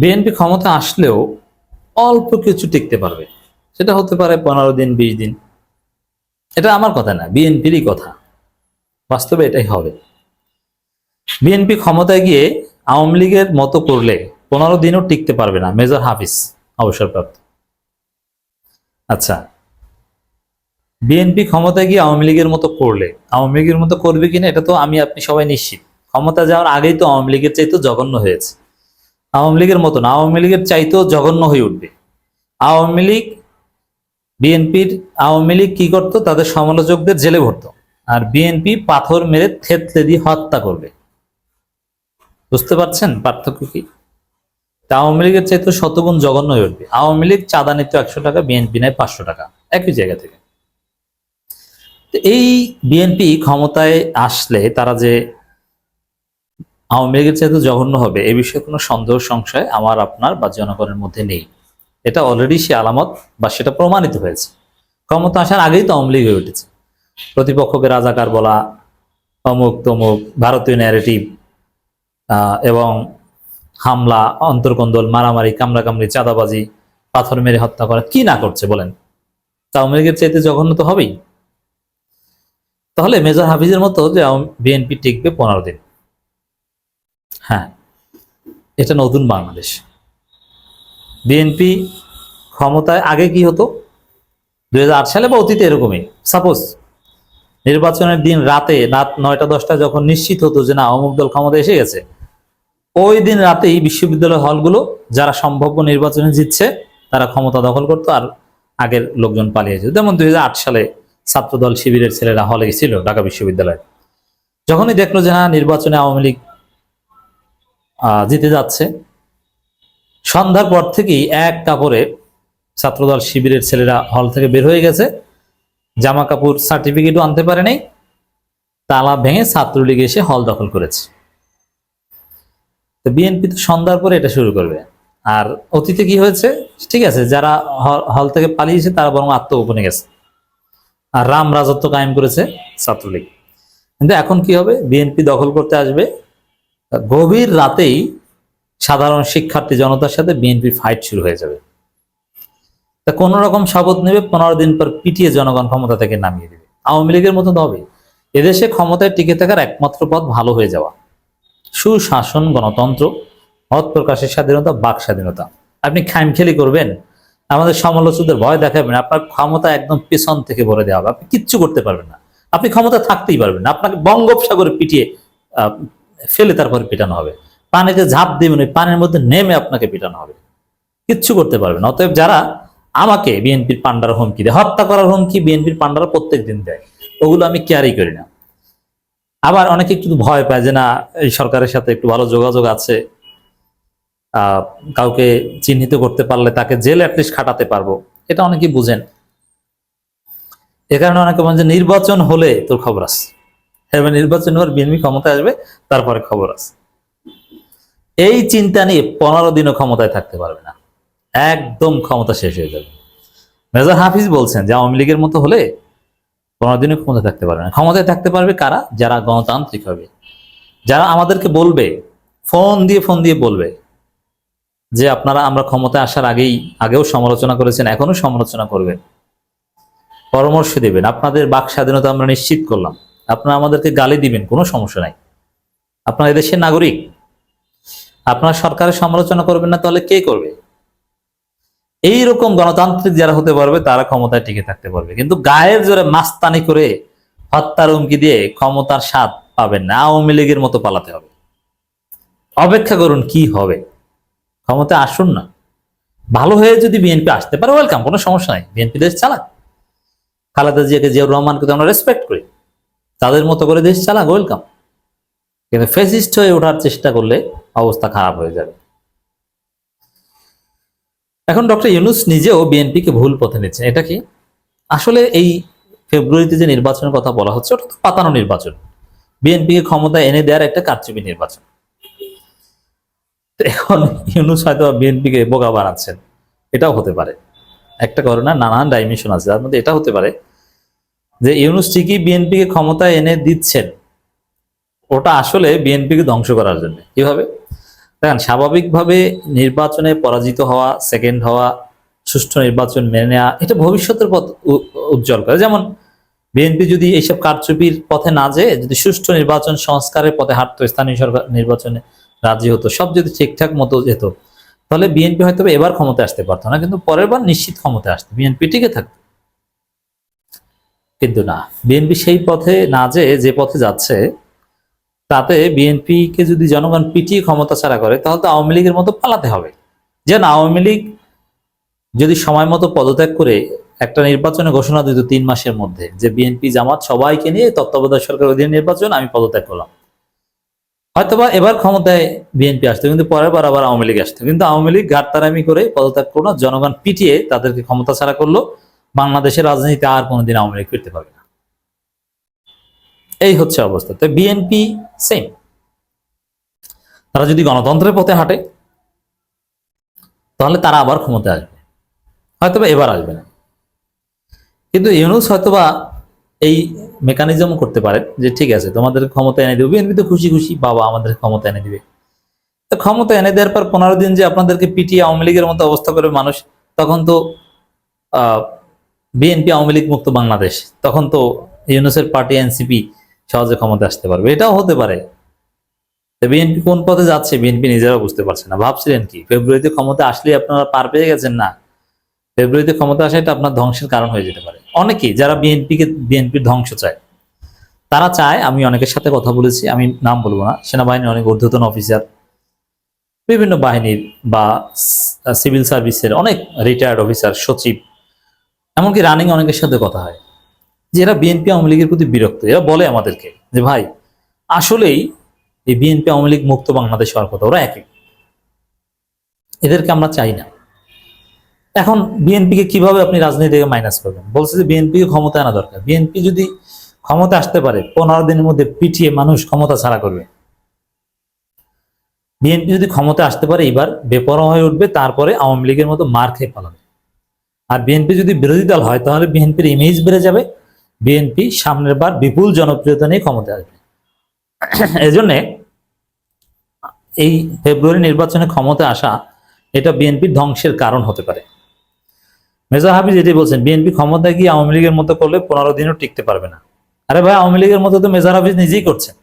BNP ক্ষমতা আসলেও অল্প কিছু টিকতে পারবে। সেটা হতে পারে পনেরো দিন, বিশ দিন। এটা আমার কথা না, বিএনপিরই কথা। বাস্তবে এটাই হবে। বিএনপি ক্ষমতায় গিয়ে আওয়ামী লীগের মতো করলে পনেরো দিনও টিকতে পারবে না, মেজর হাফিজ, অবসরপ্রাপ্ত। আচ্ছা বিএনপি ক্ষমতায় গিয়ে আওয়ামী লীগের মতো করলে, আওয়ামী লীগের মতো করবে কিনা, এটা তো আমি, আপনি সবাই নিশ্চিত। ক্ষমতা যাওয়ার আগেই তো আওয়ামী লীগের চাইতেও জঘন্য হয়েছে। আওয়ামী লীগের মতো না আওয়ামী লীগের চাইতেও জঘন্য হয়ে উঠবে। আওয়ামী লীগ, বিএনপির আওয়ামী লীগ কি করতো? তাদের সমালোচকদের জেলে ভরতো। আর বিএনপি পাথর মেরে থেতলে দিয়ে হত্যা করবে। বুঝতে পারছেন পার্থক্য কি? আওয়ামী লীগের চাইতে শতগুণ জঘন্য হয়ে উঠবে। আওয়ামী লীগ চাঁদা নিত একশো টাকা, বিএনপি নেয় পাঁচশো টাকা, একই জায়গা থেকে। এই বিএনপি ক্ষমতায় আসলে তারা যে আওয়ামী লীগের চাইতে জঘন্য হবে। এ বিষয়ে কোনো সন্দেহ, সংশয় আমার, আপনার বা জনগণের মধ্যে নেই। এটা অলরেডি সে আলামত বা সেটা প্রমাণিত হয়েছে। ক্ষমতা আসার আগেই তো আওয়ামী লীগ হয়ে উঠেছে। প্রতিপক্ষকে রাজাকার বলা, অমুক তমুক, ভারতীয় ন্যারেটিভ এবং হামলা, অন্তর্কন্দল, মারামারি, কামড়াকামড়ি, চাঁদাবাজি, পাথর মেরে হত্যা করা, কি না করছে বলেন? তা আওয়ামী লীগের চাইতে জঘন্য তো হবেই। তাহলে মেজর হাফিজের মতো যে বিএনপি টিকবে পনেরো দিন। হ্যাঁ এটা নতুন বাংলাদেশ। বিএনপি ক্ষমতায় আগে কি হতো? দুই হাজার আট সালে বা অতীতে এরকমই। সাপোজ নির্বাচনের দিন রাতে রাত নয়টা, দশটা যখন নিশ্চিত হতো যে না অমুক দল ক্ষমতা এসে গেছে, ওই দিন রাতেই বিশ্ববিদ্যালয় হলগুলো যারা সম্ভাব্য নির্বাচনে জিতছে, তারা ক্ষমতা দখল করতো আর আগের লোকজন পালিয়ে যেত। যেমন দুই হাজার আট সালে ছাত্রদল শিবিরের ছেলেরা হলে ছিল ঢাকা বিশ্ববিদ্যালয়ে। যখনই দেখল যে না, নির্বাচনে আওয়ামী লীগ জিতে যাচ্ছে। সন্ধ্যার পর থেকেই এক কাপড়ে ছাত্রদল শিবিরের ছেলেরা হল থেকে বের হয়ে গেছে। জামা কাপড় সার্টিফিকেটও আনতে পারে নাই। তালা ভেঙে ছাত্রলীগ এসে হল দখল করেছে। তো বিএনপি তো সন্ধ্যার পরে এটা শুরু করবে। আর অতীতে কি হয়েছে? ঠিক আছে, যারা হল থেকে পালিয়েছে, তারা বরং আত্মগোপনে গেছে। আর রাম রাজত্ব কায়েম করেছে ছাত্রলীগ। কিন্তু এখন কি হবে? বিএনপি দখল করতে আসবে। গভীর রাতেই সাধারণ শিক্ষার্থী জনতার সাথে বিএনপির ফাইট শুরু হয়ে যাবে। তা কোন রকম শপথ নেবে, পনেরো দিন পর পিটিয়ে জনগণ ক্ষমতা থেকে নামিয়ে দেবে। আওয়ামী লীগের মতো হবে এদেশে ক্ষমতায় টিকে থাকার একমাত্র পথ ভালো হয়ে যাওয়া। সুশাসন, গণতন্ত্র, মত প্রকাশের স্বাধীনতা, বাক স্বাধীনতা। আপনি খামখেলি করবেন? আমাদের সমালোচকদের ভয় দেখাবেন। আপনার ক্ষমতা একদম পেছন থেকে ভরে দেওয়া হবে। আপনি কিচ্ছু করতে পারবেন না। আপনি ক্ষমতা থাকতেই পারবেন না। আপনাকে বঙ্গোপসাগরে পিটিয়ে ফেলে তারপরে পিটানো হবে। পানিতে ঝাঁপ দেবেন ওই পানির মধ্যে নেমে আপনাকে পিটানো হবে। কিচ্ছু করতে পারবেন না। অতএব যারা আমাকে বিএনপির পান্ডার হুমকি দেয়, হত্যা করার হুমকি বিএনপির পান্ডারা প্রত্যেক দিন দেয়, ওগুলো আমি ক্যারি করি না। আবার অনেকে একটু ভয় পায় যে, না, এই সরকারের সাথে একটু ভালো যোগাযোগ আছে। কাউকে চিহ্নিত করতে পারলে তাকে জেল অ্যাটলিস্ট খাটাতে পারব। এটা অনেকেই বুঝেন। এ কারণে অনেকে বলেন যে, নির্বাচন হলে তোর খবর আছে। এবার নির্বাচন হওয়ার বিএনপি ক্ষমতায় আসবে, তারপরে খবর আছে। এই চিন্তা নিয়ে পনেরো দিনও ক্ষমতায় থাকতে পারবে না। একদম ক্ষমতা শেষ হয়ে যাবে। মেজর হাফিজ বলছেন যে আওয়ামী লীগের মতো হলে পনেরো দিনও ক্ষমতায় থাকতে পারবে না। ক্ষমতায় থাকতে পারবে কারা? যারা গণতান্ত্রিক হবে। যারা আমাদেরকে বলবে, ফোন দিয়ে ফোন দিয়ে বলবে যে আপনারা, আমরা ক্ষমতায় আসার আগেই, আগেও সমালোচনা করেছেন এখনও সমালোচনা করবেন। পরামর্শ দেবেন। আপনাদের বাক স্বাধীনতা আমরা নিশ্চিত করলাম। আপনারা আমাদেরকে গালি দিবেন, কোনো সমস্যা নাই। আপনারা এদেশের নাগরিক। আপনারা সরকারের সমালোচনা করবেন না, তাহলে কে করবে? এই রকম গণতান্ত্রিক যারা হতে পারবে, তারা ক্ষমতায় টিকে থাকতে পারবে। কিন্তু গায়ের জোরে মাস্তানি করে হত্যার হুমকি দিয়ে ক্ষমতার স্বাদ পাবেন না। আওয়ামী লীগের মতো পালাতে হবে। অপেক্ষা করুন কি হবে। ক্ষমতায় আসুন না। ভালো হয়ে যদি বিএনপি আসতে পারে ওয়েলকাম কোনো সমস্যা নাই। বিএনপি দেশ চালাক। খালেদা জিয়াকে জিয়াউর রহমানকে তো আমরা রেসপেক্ট করি। তাদের মতো করে দেশ চালাক ওয়েলকাম কিন্তু ফেসিস্ট হয়ে ওঠার চেষ্টা করলে অবস্থা খারাপ হয়ে যাবে। এখন ডক্টর ইউনুস নিজেও বিএনপিকে ভুল পথে নিচ্ছেন। এটা কি? আসলে এই ফেব্রুয়ারিতে যে নির্বাচনের কথা বলা হচ্ছে, ওটা পাতানো নির্বাচন। বিএনপিকে ক্ষমতা এনে দেওয়ার একটা কারচুপি নির্বাচন। এখন ইউনুস হয়তো বিএনপিকে বোকা বানাচ্ছেন। এটাও হতে পারে। একটা ঘটনা নানান ডাইমেনশন আছে। তার মধ্যে এটা হতে পারে যে ইউনুস ঠিকই বিএনপিকে ক্ষমতায় এনে দিচ্ছেন, ওটা আসলে বিএনপিকে ধ্বংস করার জন্য। কীভাবে? দেখেন, স্বাভাবিকভাবে নির্বাচনে পরাজিত হওয়া সেকেন্ড হওয়া, সুষ্ঠু নির্বাচন মেনে নেওয়া, এটা ভবিষ্যতের পথ উজ্জ্বল করে। যেমন, বিএনপি যদি এইসব কারচুপির পথে না যেয়ে, যদি সুষ্ঠু নির্বাচন সংস্কারের পথে হাঁটতো, স্থানীয় সরকার নির্বাচনে রাজি হতো, সব যদি ঠিকঠাক মতো যেত, তাহলে বিএনপি হয়তো এবার ক্ষমতায় আসতে পারতো না, কিন্তু পরের বার নিশ্চিত ক্ষমতা আসতো। বিএনপি টিকে থাকতো। কিন্তু না। বিএনপি সেই পথে না যেয়ে যে পথে যাচ্ছে, তাতে বিএনপিকে যদি জনগণ পিটিয়ে ক্ষমতা ছাড়া করে, তাহলে তো আওয়ামী লীগের মতো পালাতে হবে। যেন আওয়ামী লীগ যদি সময় মতো পদত্যাগ করে একটা নির্বাচনে ঘোষণা দিত তিন মাসের মধ্যে, যে বিএনপি জামাত সবাইকে নিয়ে তত্ত্বাবধায়ক সরকার অধীনে নির্বাচন, আমি পদত্যাগ করলাম। হয়তোবা এবার ক্ষমতায় বিএনপি আসতো, কিন্তু পরের বার আবার আওয়ামী লীগ আসতো। কিন্তু আওয়ামী লীগ ঘাটতারামি করে পদত্যাগ করল, জনগণ পিটিয়ে তাদেরকে ক্ষমতা ছাড়া করল। বাংলাদেশের রাজনীতিতে আর কোনোদিন আওয়ামী লীগ ফিরতে পারবে না। এই হচ্ছে অবস্থা। তো বিএনপি সেম তারা যদি গণতন্ত্রের পথে হাঁটে, তাহলে তারা আবার ক্ষমতায় আসবে। হয়তোবা এবার আসবে না। কিন্তু ইউনুস হয়তোবা এই মেকানিজম করতে পারে যে, ঠিক আছে, তোমাদের ক্ষমতা এনে দেবে। বিএনপি তো খুশি খুশি, বাবা, আমাদের ক্ষমতা এনে দিবে। তো ক্ষমতা এনে দেওয়ার পর পনেরো দিন যে আপনাদেরকে পিটিয়ে আওয়ামী লীগের মতো অবস্থা করে মানুষ, তখন তো বিএনপি আওয়ামী লীগ মুক্ত বাংলাদেশ। তখন তো ইউনুসের পার্টি এনসিপি সহজে ক্ষমতা আসতে পারবে। এটাও হতে পারে। বিএনপি কোন পথে যাচ্ছে বিএনপি নিজেরাও বুঝতে পারছে না। ভাবছিলেন কি, ফেব্রুয়ারিতে ক্ষমতা আসলে আপনারা পার পেয়ে গেছেন? না। ফেব্রুয়ারিতে ক্ষমতা আসা এটা আপনার ধ্বংসের কারণ হয়ে যেতে পারে। অনেকেই যারা বিএনপিকে, বিএনপির ধ্বংস চায়, তারা চায়, আমি অনেকের সাথে কথা বলেছি, আমি নাম বলব না, সেনাবাহিনীর অনেক ঊর্ধ্বতন অফিসার, বিভিন্ন বাহিনীর বা সিভিল সার্ভিসের অনেক রিটায়ার্ড অফিসার সচিব এমনকি রানিং অনেকের সাথে কথা হয়, যে এরা বিএনপি আওয়ামী লীগের প্রতি বিরক্ত। এরা বলে আমাদেরকে যে, ভাই, আসলেই এই বিএনপি আওয়ামী লীগ মুক্ত বাংলাদেশ হওয়ার কথা, ওরা একই। এদেরকে আমরা চাই না। এখন বিএনপিকে কীভাবে আপনি রাজনীতি থেকে মাইনাস করবেন? বলছে যে বিএনপিকে ক্ষমতা আনা দরকার। বিএনপি যদি ক্ষমতা আসতে পারে, পনেরো দিনের মধ্যে পিটিয়ে মানুষ ক্ষমতা ছাড়া করবে। বিএনপি যদি ক্ষমতা আসতে পারে এবার বেপরোয়া হয়ে উঠবে, তারপরে আওয়ামী লীগের মতো মার খেয়ে পালাবে। আর বিএনপি যদি বিরোধী দল হয়, তাহলে বিএনপির ইমেজ বেড়ে যাবে। বিএনপি সামনের বার বিপুল জনপ্রিয়তা নিয়ে ক্ষমতায় আসবে। এজন্য এই ফেব্রুয়ারি নির্বাচনে ক্ষমতা আসা, এটা বিএনপির ধ্বংসের কারণ হতে পারে। মেজর হাফিজ এটাই বলছেন বিএনপি ক্ষমতায় গিয়ে আওয়ামী লীগের মতো করলে পনেরো দিনও টিকতে পারবে না। আরে ভাই, আওয়ামী লীগের মতো তো মেজর হাফিজ নিজেই করছেন।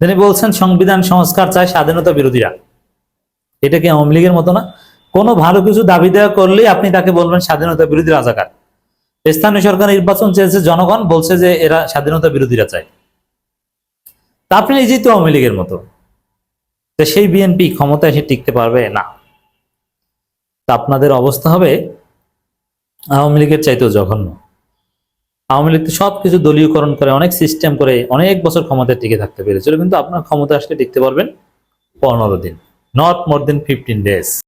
তিনি বলছেন, সংবিধান সংস্কার চায় স্বাধীনতা বিরোধীরা। এটা কি আওয়ামী লীগের মতো না? কোনো ভালো কিছু দাবি দেওয়া করলেই আপনি তাকে বলবেন স্বাধীনতা বিরোধী রাজাকার। স্থানীয় সরকার নির্বাচন চেয়েছে, জনগণ বলছে যে এরা স্বাধীনতা বিরোধীরা চায়। তা আপনি নিজেই তো আওয়ামী লীগের মতো। সেই বিএনপি ক্ষমতা এসে টিকতে পারবে? না। তা আপনাদের অবস্থা হবে? আওয়ামী লীগের চাইতেও জঘন্য। আওয়ামী লীগ তো সবকিছু দলীয়করণ করে, অনেক সিস্টেম করে, অনেক বছর ক্ষমতায় টিকে থাকতে পেরেছিল। কিন্তু আপনার ক্ষমতা আসলে টিকতে পারবেন পনেরো দিন not more than fifteen days